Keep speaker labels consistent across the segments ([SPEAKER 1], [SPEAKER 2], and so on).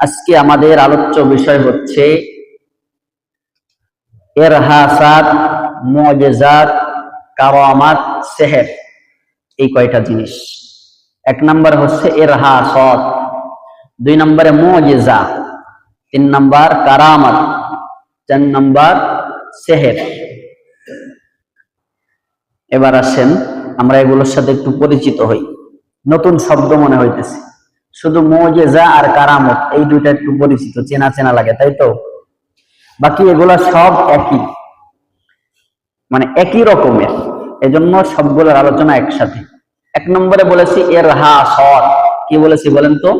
[SPEAKER 1] আজকে আমাদের আলোচ্য বিষয় হচ্ছে এরহাসাত মজেজাত কারামাত, সেহের এই কয়টা জিনিস। এক নম্বর হচ্ছে এরহাসত, দুই নম্বরে মজেজা তিন নম্বর কারামাত, চার নম্বর সেহের। এবার আসেন, আমরা এগুলোর সাথে একটু পরিচিত হই। নতুন শব্দ মনে হইতেছে। শুধু মজেজা আর কারামত, এই দুইটা একটু পরিচিত, চেনা চেনা লাগে, তাই তো? বাকি এগুলা সব একই। মানে একই রকমের। এজন্য সবগুলোর আলোচনা একসাথে। এক নম্বরে বলেছি, এর হা সৎ কি বলেছি বলেন তো?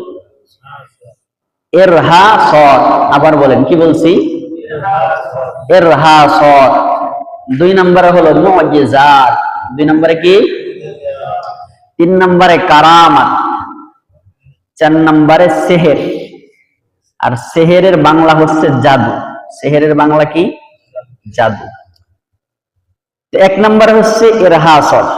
[SPEAKER 1] এর হা সৎ আবার বলেন, কি বলছি? এর হা সৎ দুই নম্বরে হলো মজেজাত দুই নম্বরে কি? তিন নম্বরে কারামাত। চার নম্বরে সেহের। আর সেহেরের বাংলা হচ্ছে জাদু। সেহেরের বাংলা কি? জাদু। এক নম্বর হচ্ছে এরহাসত।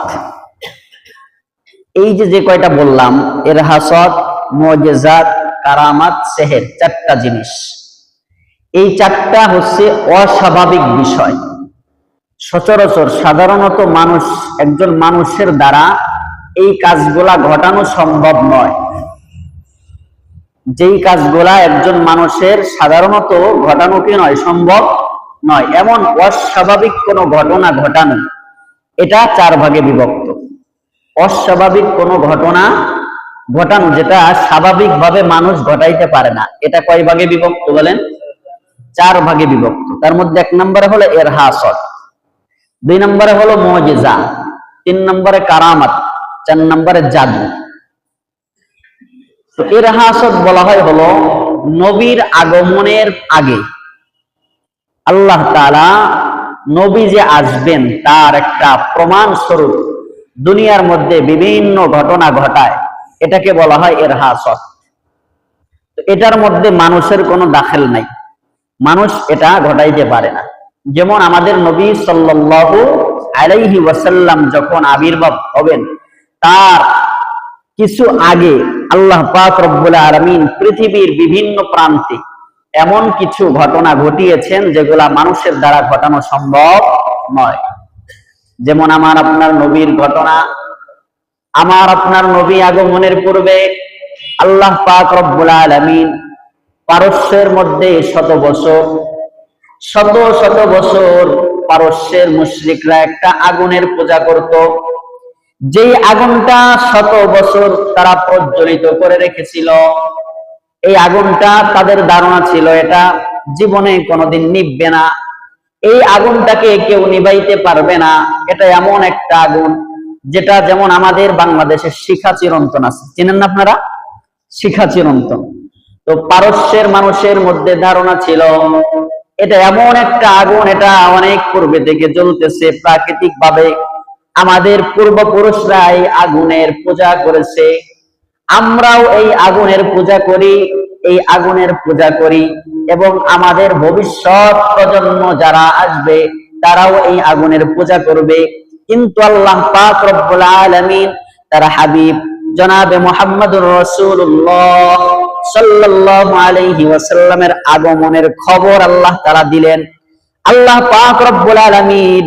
[SPEAKER 1] এই যে যে কয়টা বললাম, এরহাসত, মজেজাত, কারামাত, সেহের, চারটা জিনিস। এই চারটা হচ্ছে অস্বাভাবিক বিষয়। সচরাচর সাধারণত মানুষ, একজন মানুষের দ্বারা এই কাজগুলা ঘটানো সম্ভব নয়। যেই কাজগুলা একজন মানুষের সাধারণত ঘটানো কি নয়, সম্ভব নয়। এমন অস্বাভাবিক কোনো ঘটনা ঘটানো, এটা চার ভাগে বিভক্ত। অস্বাভাবিক কোনো ঘটনা ঘটানো যেটা স্বাভাবিকভাবে মানুষ ঘটাইতে পারে না, এটা কয় ভাগে বিভক্ত বলেন? চার ভাগে বিভক্ত। তার মধ্যে এক নম্বরে হলো এর হাসত দুই নম্বরে হলো মজেজা, তিন নম্বরে কারামাত, চার নম্বরে জাদু। তো এর হাসত বলা হয় হলো নবীর আগমনের আগে। আল্লাহ তাআলা নবী যে আসবেন, তার একটা প্রমাণ স্বরূপ দুনিয়ার মধ্যে বিভিন্ন ঘটনা ঘটায়। এটাকে বলা হয় এর হাসত এটার মধ্যে মানুষের কোনো দাখেল নাই। মানুষ এটা ঘটাইতে পারে না। যেমন আমাদের নবী সাল্লাল্লাহু আলাইহি ওয়াসাল্লাম যখন আবির্ভাব হবেন, তার কিছু আগে আল্লাহ পাক রব্বুল আলামিন পৃথিবীর বিভিন্ন প্রান্তে এমন কিছু ঘটনা ঘটিয়েছেন যেগুলা মানুষের দ্বারা ঘটানো সম্ভব নয়। যেমন আমার আপনার নবীর ঘটনা, আমার আপনার নবী আগমনের পূর্বে আল্লাহ পাক রব্বুল আলামিন পারস্যের মধ্যে শত বছর, শত শত বছর পারস্যের মুশরিকরা একটা আগুনের পূজা করত। যেই আগুনটা শত বছর তারা প্রজ্বলিত করে রেখেছিল, এই আগুনটা তাদের ধারণা ছিল এটা জীবনে কোনোদিন নিববে না। এই আগুনটাকে কেউ নিবাইতে পারবে না। এটা এমন একটা আগুন যেটা যেমন আমাদের বাংলাদেশের শিখা চিরন্তন আছে। চেনেন না আপনারা? শিখা চিরন্তন। তো পারস্যের মানুষের মধ্যে ধারণা ছিল, এটা এমন একটা আগুন, এটা অনেক পূর্বে থেকে জ্বলতেছে প্রাকৃতিক ভাবে আমাদের পূর্বপুরুষরা এই আগুনের পূজা করেছে। আমরাও এই আগুনের পূজা করি, এই আগুনের পূজা করি এবং আমাদের ভবিষ্যৎ প্রজন্ম যারা আসবে, তারাও এই আগুনের পূজা করবে। কিন্তু আল্লাহ পাক রব্বুল আলামিন, তার হাবিব জনাবে মুহাম্মদুর রাসূলুল্লাহ সাল্লাল্লাহু আলাইহি ওয়াসাল্লামের আগমনের খবর আল্লাহ তাআলা দিলেন। আল্লাহ পাক রব্বুল আলামিন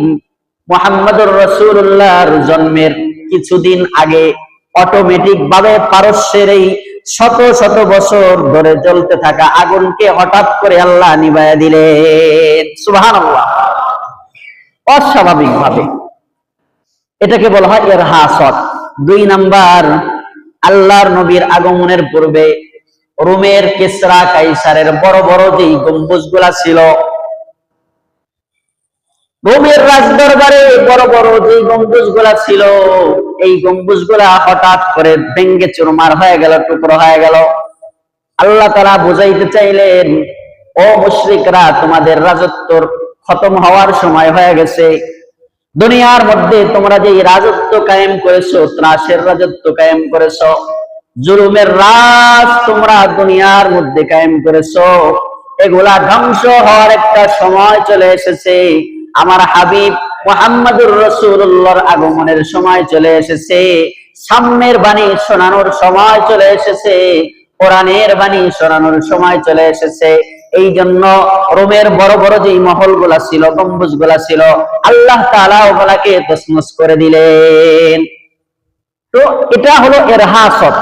[SPEAKER 1] মুহাম্মদুর রাসূলুল্লাহর জন্মের কিছুদিন আগে অটোমেটিক ভাবে পারস্যের এই শত শত বছর ধরে জ্বলতে থাকা আগুনকে হঠাৎ করে আল্লাহ নিবাইয়া দিলেন। সুবহানাল্লাহ। অস্বাভাবিক ভাবে এটাকে বলা হয় এর হাসত দুই নাম্বার, আল্লাহর নবীর আগমনের পূর্বে রোমের কেসরা কাইসারের বড় বড় যেই গম্বুজগুলা ছিল রোমের রাজদরবারে বড় বড় যে গম্বুজগুলা ছিল, এই গম্বুজগুলা হঠাৎ করে ভেঙ্গে চুরমার হয়ে গেল, টুকরো হয়ে গেল। আল্লাহ তারা বুঝাইতে চাইলেন, ও মুশরিকরা, তোমাদের রাজত্বর খতম হওয়ার সময় হয়ে গেছে। দুনিয়ার মধ্যে তোমরা যে রাজত্ব কায়েম করেছ, ত্রাসের রাজত্ব কায়েম করেছ, জুলুমের রাজ তোমরা দুনিয়ার মধ্যে কায়েম করেছ। এগুলা ধ্বংস হওয়ার একটা সময় চলে এসেছে। আমার হাবিব মোহাম্মদুর রসুল্লাহর আগমনের সময় চলে এসেছে। সামনের বাণী শোনানোর সময় চলে এসেছে। কোরআনের বাণী শোনানোর সময় চলে এসেছে। এই জন্য রোমের বড় বড় যে মহলগুলা ছিল গম্বুজগুলা ছিল, আল্লাহ তালা ওগুলাকে তসমস করে দিলেন। তো এটা হলো এর হাসত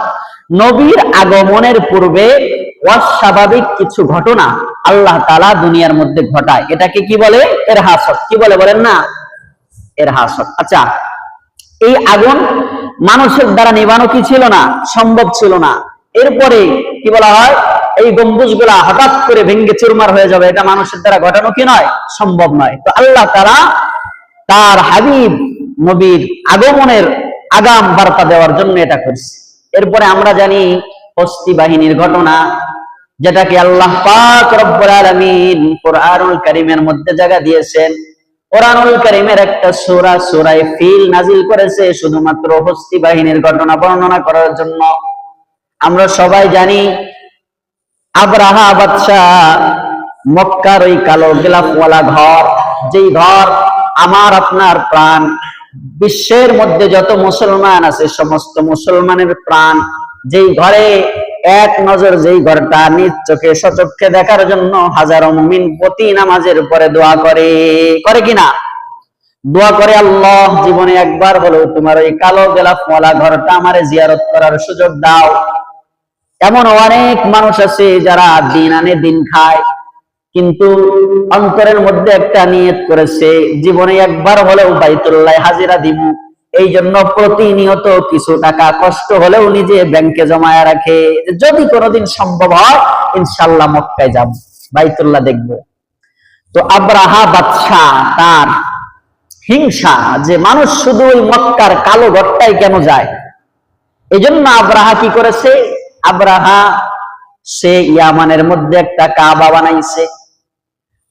[SPEAKER 1] নবীর আগমনের পূর্বে অস্বাভাবিক কিছু ঘটনা আল্লাহ তালা দুনিয়ার মধ্যে ঘটায়। এটাকে কি বলে? এর হাসত কি বলে বলেন না? এর হাসত আচ্ছা এই আগুন মানুষের দ্বারা নিবানো কি ছিল না? সম্ভব ছিল না। এরপরে কি বলা হয়? এই গম্বুজগুলা হঠাৎ করে ভেঙ্গে চুরমার হয়ে যাবে। এটা মানুষের দ্বারা ঘটানো কি নয়? সম্ভব নয়। তো আল্লাহ তারা তার হাবিব নবীর আগমনের আগাম বার্তা দেওয়ার জন্য এটা করছে। এরপরে আমরা জানি হস্তি বাহিনীর ঘটনা, যেটাকে আল্লাহ পাক রব্বুল আলামিন কোরআনুল কারীমের মধ্যে জায়গা দিয়েছেন। কোরআনুল কারীমের একটা সূরা, সূরায়ে ফিল নাজিল করেছে শুধুমাত্র হস্তি বাহিনীর ঘটনা বর্ণনা করার জন্য। আমরা সবাই জানি, আবরাহা বাদশাহ মক্কার ওই কালো গিলাফওয়ালা ঘর, যেই ঘর আমার আপনার প্রাণ, বিশ্বের মধ্যে যত মুসলমান আছে, সমস্ত মুসলমানের প্রাণ যেই ঘরে এক নজর, যেই ঘরটা নিজ চোখে সচক্ষে দেখার জন্য হাজারো মুমিন প্রতি নামাজের পরে দোয়া করে। করে কিনা? দোয়া করে আল্লাহ, জীবনে একবার হলেও তোমার ওই কালো গেলাফওয়ালা ঘরটা আমারে জিয়ারত করার সুযোগ দাও। এমন অনেক মানুষ আছে যারা দিন আনে দিন খায়, কিন্তু অন্তরের মধ্যে একটা নিয়ত করেছে, জীবনে একবার হলেও বাইতুল্লাহ হাজিরা দিব। এই জন্য প্রতিনিয়ত কিছু টাকা কষ্ট হলেও নিজে ব্যাংকে জমায়া রাখে। যদি কোনোদিন সম্ভব হয় ইনশাল্লাহ মক্কায় যাব, বাইতুল্লাহ দেখব। তো আব্রাহা বাদশাহ তার হিংসা যে মানুষ শুধু ওই মক্কার কালো ঘরটাই কেন যায়? এই জন্য আব্রাহা কি করেছে? আব্রাহা সে ইয়ামানের মধ্যে একটা কাবা বানাইছে।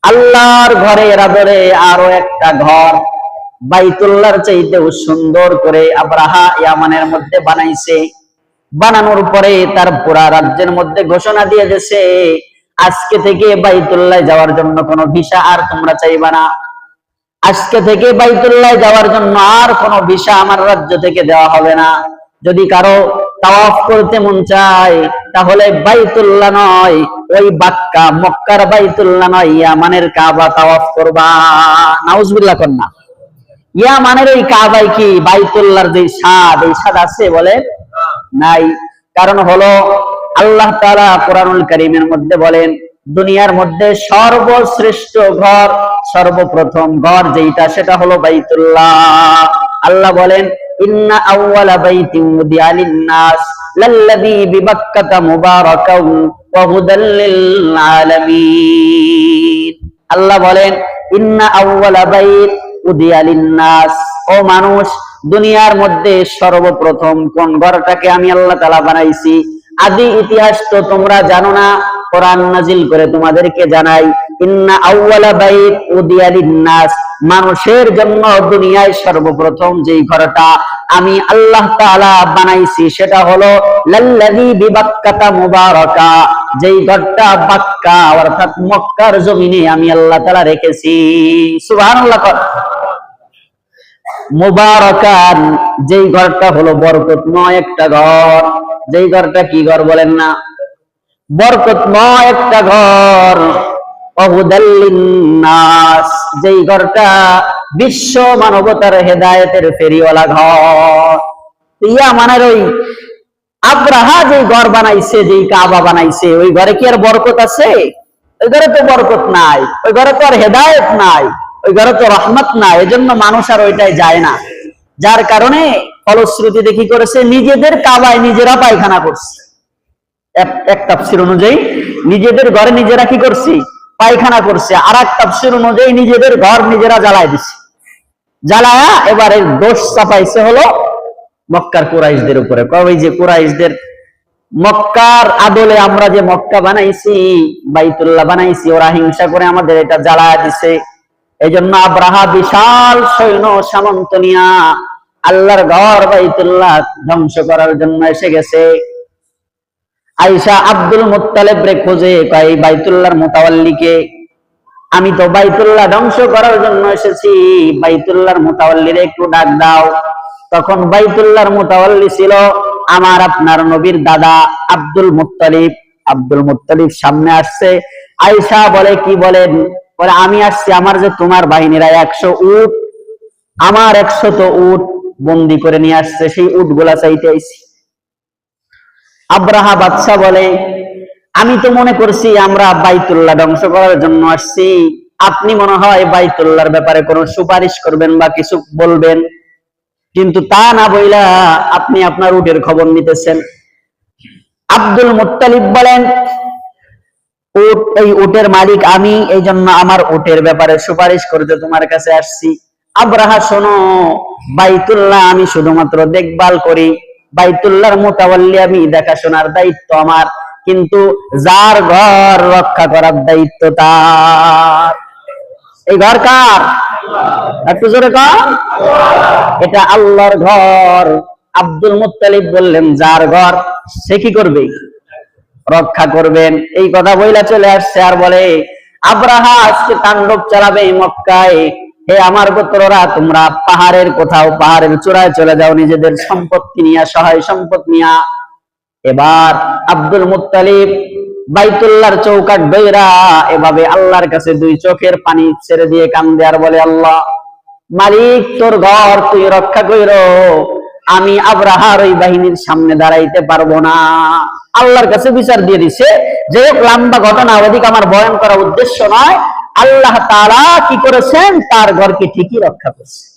[SPEAKER 1] আল্লাহর ঘরে এরা ধরে আরও একটা ঘর বাইতুল্লাহর চাইতেও সুন্দর করে আব্রাহা ইয়ামানের মধ্যে বানাইছে। বানানোর পরে তার পুরা রাজ্যের মধ্যে ঘোষণা দিয়ে দিয়েছে, আজকে থেকে বাইতুল্লাহ যাওয়ার জন্য কোনো ভিসা আর তোমরা চাইবা না। আজকে থেকে বাইতুল্লাহ যাওয়ার জন্য আর কোনো ভিসা আমার রাজ্য থেকে দেওয়া হবে না। যদি কারও তাওয়াফ করতে মন চায়, তাহলে বাইতুল্লাহ নয়, ওই বাক্কা মক্কার বাইতুল্লাহ নয়, ইয়ামানের কাবা তাওয়াফ করবা। নাউজুবিল্লাহ কন্যা। ইয়ামানের ওই কাবাই কি? বাইতুল্লাহর যে স্বাদ, এই স্বাদ আছে বলে? নাই। কারণ হলো আল্লাহ তাআলা কোরআনুল কারীমের মধ্যে বলেন, দুনিয়ার মধ্যে সর্বশ্রেষ্ঠ ঘর, সর্বপ্রথম ঘর যেটা সেটা হলো বাইতুল্লাহ। আল্লাহ বলেন, ইন্না আউওয়ালা বাইতিন উদিয়া লিন-নাস, লাল্লাযী ওয়া হুদাল লিল আলামিন আল্লাহ বলেন, ইন্না আউওয়ালা বাইত উদিয়া লিন-নাস। ও মানুষ, দুনিয়ার মধ্যে সর্বপ্রথম কোন ঘরটাকে আমি আল্লাহ তাআলা বানাইছি? আদি ইতিহাস তো তোমরা জানো না, কোরআন নাজিল করে তোমাদেরকে জানাই, ইন্না আউওয়ালা বাইত উদিয়া মানুষের জন্য দুনিয়ায় সর্বপ্রথম যেই ঘরটা আমি আল্লাহ তাআলা বানাইছি, সেটা হলো, লাল্লাযী বিবাক্কাতা মুবারাকা। যেই ঘরটা বাক্কা অর্থাৎ মক্কার জমিনে আমি আল্লাহ তাআলা রেখেছি। কর। মুবারাকান, যেই ঘরটা হলো বরকতময় একটা ঘর। যেই ঘরটা কি ঘর বলেন না? বরকতময় একটা ঘর। অহুদাল্লিন্নাস যেই ঘরটা বিশ্ব মানবতার হেদায়েতের ফেরিওয়ালা ঘর। ইয়া মানের ওই আব্রাহা যে ঘর বানাইছে, যেই কাবা বানাইছে, ওই ঘরে কি আর বরকত আছে? ওই ঘরে তো বরকত নাই, ওই ঘরে তো আর হেদায়েত নাই, ওই ঘরে তো রহমত নাই, এজন্য মানুষ আর ওইটাই যায় না। যার কারণে ফলশ্রুতিতে কি করেছে? নিজেদের কাবায় নিজেরা পায়খানা করছে। এক- তাফসির অনুযায়ী নিজেদের ঘরে নিজেরা কি করছি? পায়খানা করছে। আর এক তাফসির অনুযায়ী নিজেদের ঘর নিজেরা জ্বালায় দিছে। জ্বালায়া এবারে দোষ চাপাইছে হলো মক্কার কুরাইশদের উপরে। কবে যে কুরাইশদের, মক্কার আদলে আমরা যে মক্কা বানাইছি, বাইতুল্লাহ বানাইছি, ওরা হিংসা করে আমাদের এটা জ্বালায়া দিছে। এই জন্য আব্রাহা বিশাল সৈন্য সামন্ত নিয়া আল্লাহর ঘর বাইতুল্লাহ ধ্বংস করার জন্য এসে গেছে। আইসা আব্দুল মুত্তালেব রে খোঁজে, কয় বাইতুল্লাহর মোতাওয়াল্লিকে আমি তো বাইতুল্লাহ ধ্বংস করার জন্য এসেছি, বাইতুল্লাহর মোতাওয়াল্লিরে একটু ডাক দাও। তখন বাইতুল্লাহর মোতাওয়াল্লি ছিল আমার আপনার নবীর দাদা আব্দুল মুত্তালিব। আব্দুল মুত্তালিব সামনে আসছে। আয়েশা বলে, কি বলেন? বলে, আমি আসছি আমার যে তোমার বাহিনীরা একশো উট, আমার একশত উট বন্দি করে নিয়ে আসছে, সেই উটগুলা চাইতে আইছি। আব্রাহা বাদশা বলে, আমি তো মনে করছি আমরা বাইতুল্লাহ ধ্বংস করার জন্য আসছি। আপনি মনে হয় বাইতুল্লাহর ব্যাপারে কোনো সুপারিশ করবেন বা কিছু বলবেন? কিন্তু তা না বইলা আপনি আপনার উটের খবর নিতেছেন। আব্দুল মুত্তালিব বলেন, উট, এই উটের মালিক আমি এই জন্য আমার উটের ব্যাপারে সুপারিশ করতে তোমার কাছে আসছি। আব্রাহা, শোনো, বাইতুল্লাহ আমি শুধুমাত্র দেখভাল করি। বাইতুল্লাহর মোতাবল্লি আমি দেখাশোনার দায়িত্ব আমার, কিন্তু যার ঘর রক্ষা করার দায়িত্ব তার। এই ঘর কার? একটু জোরে এটা আল্লাহর ঘর। আব্দুল মুত্তালিব বললেন, যার ঘর, সে কি করবে? রক্ষা করবেন। এই কথা বইলা চলে আসছে আর বলে, আব্রাহা আজকে তাণ্ডব চালাবে মক্কায়। হে আমার গোত্ররা, তোমরা পাহাড়ের কোথাও, পাহাড়ের চূড়ায় চলে যাও, নিজেদের সম্পত্তি নিয়ে, সহায় সম্পদ নিয়া। এবার আব্দুল মুত্তালিব বাইতুল্লাহর চৌকাট বইরা এভাবে আল্লাহর কাছে দুই চোখের পানি ছেড়ে দিয়ে কান্দে আর বলে, আল্লাহ, মালিক, তোর ঘর তুই রক্ষা কইর। আমি আব্রাহার ওই বাহিনীর সামনে দাঁড়াইতে পারব না। আল্লাহর কাছে বিচার দিয়ে দিছে, যে লম্বা ঘটনা অধিক আমার বয়ান করা উদ্দেশ্য নয়। আল্লাহ তারা কি করেছেন, তার ঘরকে ঠিকই রক্ষা করছে।